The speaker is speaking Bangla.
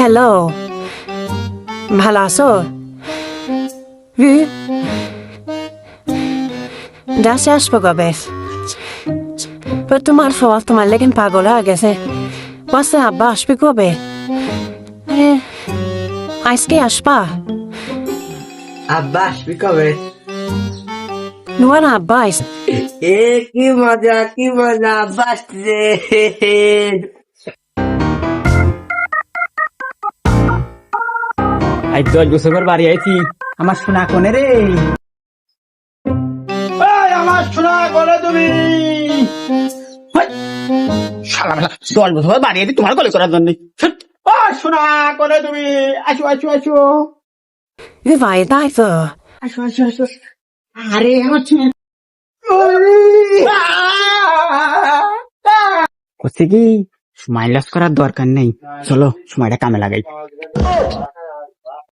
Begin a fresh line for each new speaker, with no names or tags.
হ্যালো ভালো আছো হু দাসে আসবো কবে তো তোমার ফল তোমার লেগেন পাগল হয়ে গেছে বাসে আব্বা আসবে কবে এ, আজকে আসবা
আব্বা আসবি কবে
নোয়ার আব্বা আইস
এ কি মজা কি মজা আব্বা আসছে
আজ দশ বছর পর বাড়ি আইছি। আমার সোনা কোনে রে? এই, আমার সোনা কোনে তুমি? শালা মেলা, দশ বছর পর বাড়ি আইছি তোমার গলে করার জন্য। ও সোনা কোনে তুমি? আসো আসো আসো।
ভাই তাই তো
আসো আসো আসো। আরে আমার সোনা। কি? সময় লস করার দরকার নেই। চলো সময়টা কামে লাগাই।